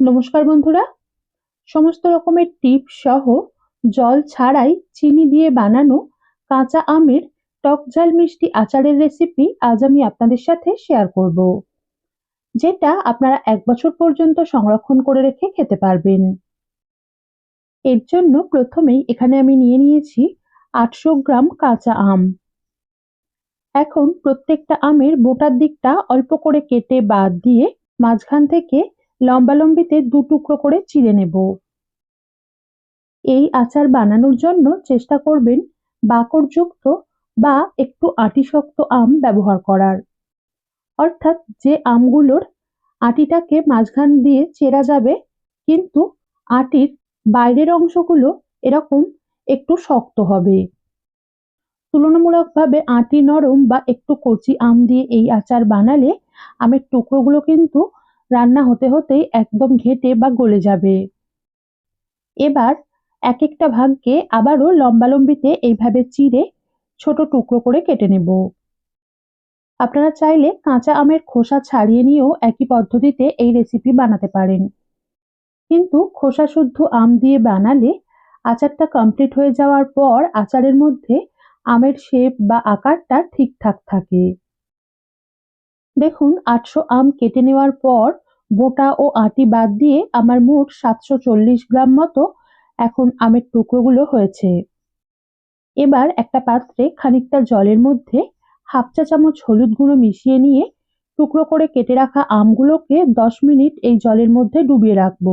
নমস্কার বন্ধুরা। সমস্ত রকমের টিপ সহ জল ছাড়াই চিনি দিয়ে বানানো কাঁচা আমের টক ঝাল মিষ্টি আচারের রেসিপি আজ আমি আপনাদের সাথে শেয়ার করব, যেটা আপনারা এক বছর পর্যন্ত সংরক্ষণ করে রেখে খেতে পারবেন। এর জন্য প্রথমেই এখানে আমি নিয়ে নিয়েছি আটশো গ্রাম কাঁচা আম। এখন প্রত্যেকটা আমের বোটার দিকটা অল্প করে কেটে বাদ দিয়ে মাঝখান থেকে লম্বালম্বিতে দু টুকরো করে চিড়ে নেব। এই আচার বানানোর জন্য চেষ্টা করবেন বাকড়যুক্ত বা একটু আঁটিশক্ত আম ব্যবহার করার। অর্থাৎ যে আমগুলোর আটিটাকে মাঝখান দিয়ে চেরা যাবে, কিন্তু আটির বাইরের অংশগুলো এরকম একটু শক্ত হবে। তুলনামূলকভাবে আটি নরম বা একটু কচি আম দিয়ে এই আচার বানালে আমের টুকরোগুলো কিন্তু রান্না হতে হতেই একদম ঘেটে বা গলে যাবে। এবার এক একটা ভাগকে আবারও লম্বালম্বিতে এইভাবে চিড়ে ছোট টুকরো করে কেটে নেব। আপনারা চাইলে কাঁচা আমের খোসা ছাড়িয়ে নিয়েও একই পদ্ধতিতে এই রেসিপি বানাতে পারেন। কিন্তু খোসা শুদ্ধ আম দিয়ে বানালে আচারটা কমপ্লিট হয়ে যাওয়ার পর আচারের মধ্যে আমের শেপ বা আকারটা ঠিকঠাক থাকে। দেখুন, আটশো আম কেটে নেওয়ার পর বোটা ও আটি বাদ দিয়ে আমার মোট সাতশো চল্লিশ গ্রাম মতো এখন আমের টুকরোগুলো হয়েছে। এবার একটা পাত্রে খানিকটা জলের মধ্যে হাফ চা চামচ হলুদ গুঁড়ো মিশিয়ে নিয়ে টুকরো করে কেটে রাখা আমগুলোকে দশ মিনিট এই জলের মধ্যে ডুবিয়ে রাখব।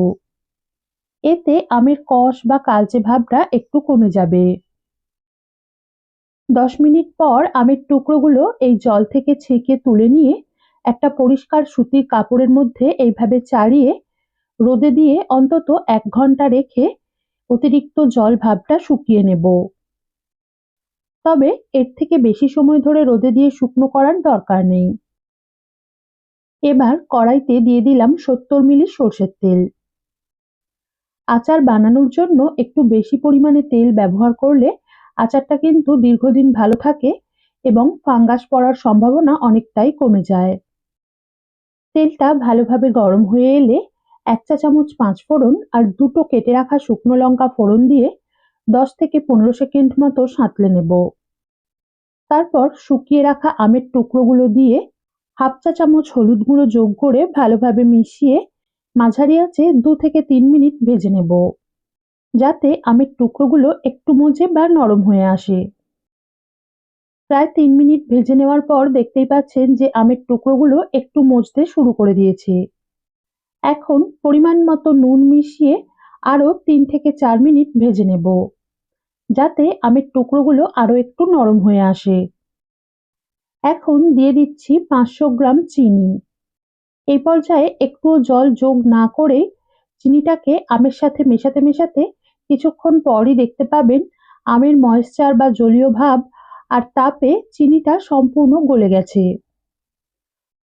এতে আমের কষ বা কালচে ভাবটা একটু কমে যাবে। দশ মিনিট পর আমের টুকরোগুলো এই জল থেকে ছেঁকে তুলে নিয়ে একটা পরিষ্কার সুতির কাপড়ের মধ্যে এইভাবে চাড়িয়ে রোদে দিয়ে অন্তত এক ঘণ্টা রেখে অতিরিক্ত জল ভাবটা শুকিয়ে নেব। তবে এর থেকে বেশি সময় ধরে রোদে দিয়ে শুকনো করার দরকার নেই। এবার কড়াইতে দিয়ে দিলাম সত্তর মিলি সর্ষের তেল। আচার বানানোর জন্য একটু বেশি পরিমাণে তেল ব্যবহার করলে আচারটা কিন্তু দীর্ঘদিন ভালো থাকে এবং ফাঙ্গাস পড়ার সম্ভাবনা অনেকটাই কমে যায়। তেলটা ভালোভাবে গরম হয়ে এলে এক চা চামচ পাঁচ ফোড়ন আর দুটো কেটে রাখা শুকনো লঙ্কা ফোড়ন দিয়ে দশ থেকে পনেরো সেকেন্ড মতো সাঁতলে নেব। তারপর শুকিয়ে রাখা আমের টুকরোগুলো দিয়ে হাফ চা চামচ হলুদ গুঁড়ো যোগ করে ভালোভাবে মিশিয়ে মাঝারি আছে দু থেকে তিন মিনিট ভেজে নেব। যাতে আমের টুকরোগুলো একটু মজে বা নরম হয়ে আসে। প্রায় তিন মিনিট ভেজে নেওয়ার পর দেখতেই পাচ্ছেন যে আমের টুকরোগুলো একটু মজতে শুরু করে দিয়েছে। এখন পরিমাণ মতো নুন মিশিয়ে আরও তিন থেকে চার মিনিট ভেজে নেব, যাতে আমের টুকরোগুলো আরও একটু নরম হয়ে আসে। এখন দিয়ে দিচ্ছি পাঁচশো গ্রাম চিনি। এই পর্যায়ে একটু জল যোগ না করে চিনিটাকে আমের সাথে মেশাতে মেশাতে কিছুক্ষণ পরই দেখতে পাবেন আমের ময়েশ্চার বা জলীয় ভাব আর তাপে চিনিটা সম্পূর্ণ গলে গেছে।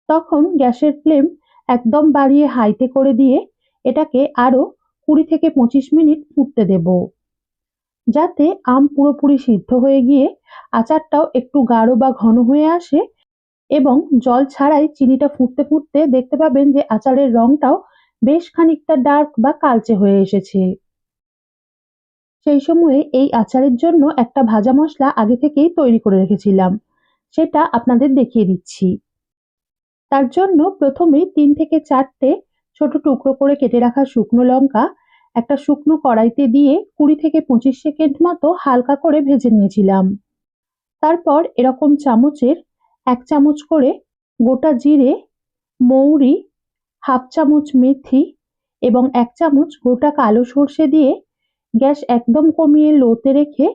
তখন গ্যাসের ফ্লেম একদম বাড়িয়ে হাইতে করে দিয়ে এটাকে আরও কুড়ি থেকে পঁচিশ মিনিট ফুটতে দেব। যাতে আম পুরোপুরি সিদ্ধ হয়ে গিয়ে আচারটাও একটু গাঢ় বা ঘন হয়ে আসে এবং জল ছাড়াই চিনিটা ফুটতে ফুটতে দেখতে পাবেন যে আচারের রংটাও বেশ খানিকটা ডার্ক বা কালচে হয়ে এসেছে। সেই সময়ে এই আচারের জন্য একটা ভাজা মশলা আগে থেকেই তৈরি করে রেখেছিলাম। সেটা আপনাদের দেখিয়ে দিচ্ছি। তার জন্য প্রথমে তিন থেকে চারটে ছোট টুকরো করে কেটে রাখা শুকনো লঙ্কা, একটা শুকনো কড়াইতে দিয়ে কুড়ি থেকে পঁচিশ সেকেন্ড মতো হালকা করে ভেজে নিয়েছিলাম। তারপর এরকম চামচের এক চামচ করে গোটা জিরে, মৌরি, হাফ চামচ মেথি এবং এক চামচ গোটা কালো সর্ষে দিয়ে গ্যাস একদম কমিয়ে লোতে রেখে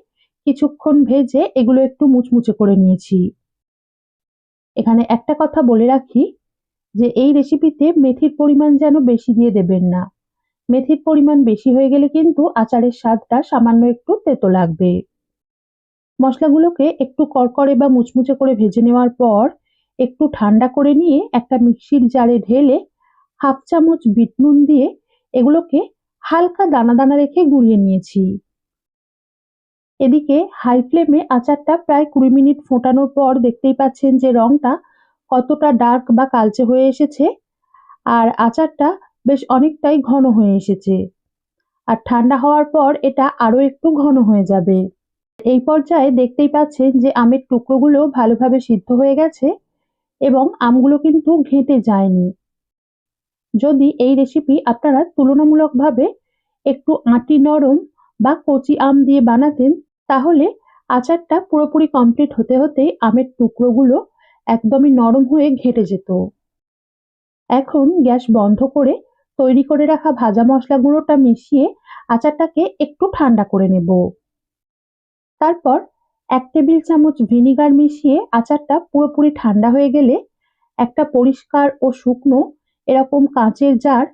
কিছুক্ষণ ভেজে এগুলো একটু মুচমুচে করে নিয়েছি। এখানে একটা কথা বলে রাখি যে, এই রেসিপিতে মেথির পরিমাণ যেন বেশি দিয়ে দেবেন না। মেথির পরিমাণ বেশি হয়ে গেলে কিন্তু আচারের স্বাদটা সামান্য একটু তেতো লাগবে। মশলাগুলোকে একটু কড়কড়ে বা মুচমুচে করে ভেজে নেওয়ার পর একটু ঠান্ডা করে নিয়ে একটা মিক্সির জারে ঢেলে হাফ চামচ বিট নুন দিয়ে এগুলোকে হালকা দানা দানা রেখে গুঁড়িয়ে নিয়েছি। এদিকে হাই ফ্লেমে আচারটা প্রায় কুড়ি মিনিট ফোটানোর পর দেখতেই পাচ্ছেন যে রংটা কতটা ডার্ক বা কালচে হয়ে এসেছে আর আচারটা বেশ অনেকটাই ঘন হয়ে এসেছে। আর ঠান্ডা হওয়ার পর এটা আরও একটু ঘন হয়ে যাবে। এই পর্যায়ে দেখতেই পাচ্ছেন যে আমের টুকরোগুলো ভালোভাবে সিদ্ধ হয়ে গেছে এবং আমগুলো কিন্তু ঘেঁটে যায়নি। যদি এই রেসিপি আপনারা তুলনামূলকভাবে একটু আঁটি নরম বা কচি আম দিয়ে বানাতেন, তাহলে আচারটা পুরোপুরি কমপ্লিট হতে হতেই আমের টুকরোগুলো একদমই নরম হয়ে ঘেঁটে যেত। এখন গ্যাস বন্ধ করে তৈরি করে রাখা ভাজা মশলা গুঁড়োটা মিশিয়ে আচারটাকে একটু ঠান্ডা করে নেব। তারপর এক টেবিল চামচ ভিনিগার মিশিয়ে আচারটা পুরোপুরি ঠান্ডা হয়ে গেলে একটা পরিষ্কার ও শুকনো এরকম কাঁচের জার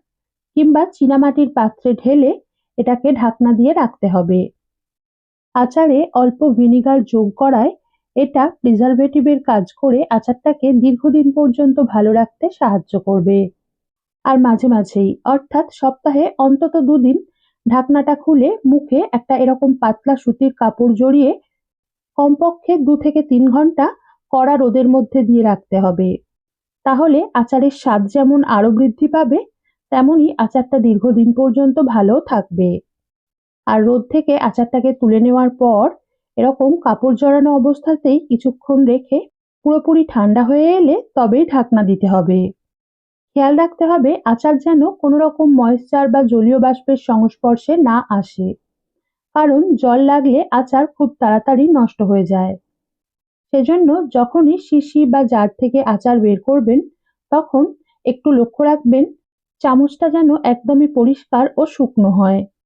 কিংবা চীনামাটির পাত্রে ঢেলে এটাকে ঢাকনা দিয়ে রাখতে হবে। আচারে অল্প ভিনিগার যোগ করায় এটা প্রিজারভেটিভের কাজ করে আচারটাকে দীর্ঘদিন পর্যন্ত ভালো রাখতে সাহায্য করবে। আর মাঝে মাঝেই, অর্থাৎ সপ্তাহে অন্তত দুদিন, ঢাকনাটা খুলে মুখে একটা এরকম পাতলা সুতির কাপড় জড়িয়ে কমপক্ষে দু থেকে তিন ঘণ্টা কড়া রোদের মধ্যে দিয়ে রাখতে হবে। তাহলে আচারের স্বাদ যেমন আরও বৃদ্ধি পাবে, তেমনই আচারটা দীর্ঘদিন পর্যন্ত ভালো থাকবে। আর রোদ থেকে আচারটাকে তুলে নেওয়ার পর এরকম কাপড় জড়ানো অবস্থাতেই কিছুক্ষণ রেখে পুরোপুরি ঠান্ডা হয়ে এলে তবেই ঢাকনা দিতে হবে। খেয়াল রাখতে হবে আচার যেন কোনো রকম ময়েশ্চার বা জলীয় বাষ্পের সংস্পর্শে না আসে। কারণ জল লাগলে আচার খুব তাড়াতাড়ি নষ্ট হয়ে যায়। সেজন্য যখনই শিশি বা জার থেকে আচার বের করবেন, তখন একটু লক্ষ্য রাখবেন, চামচটা যেন একদমই পরিষ্কার ও শুকনো হয়।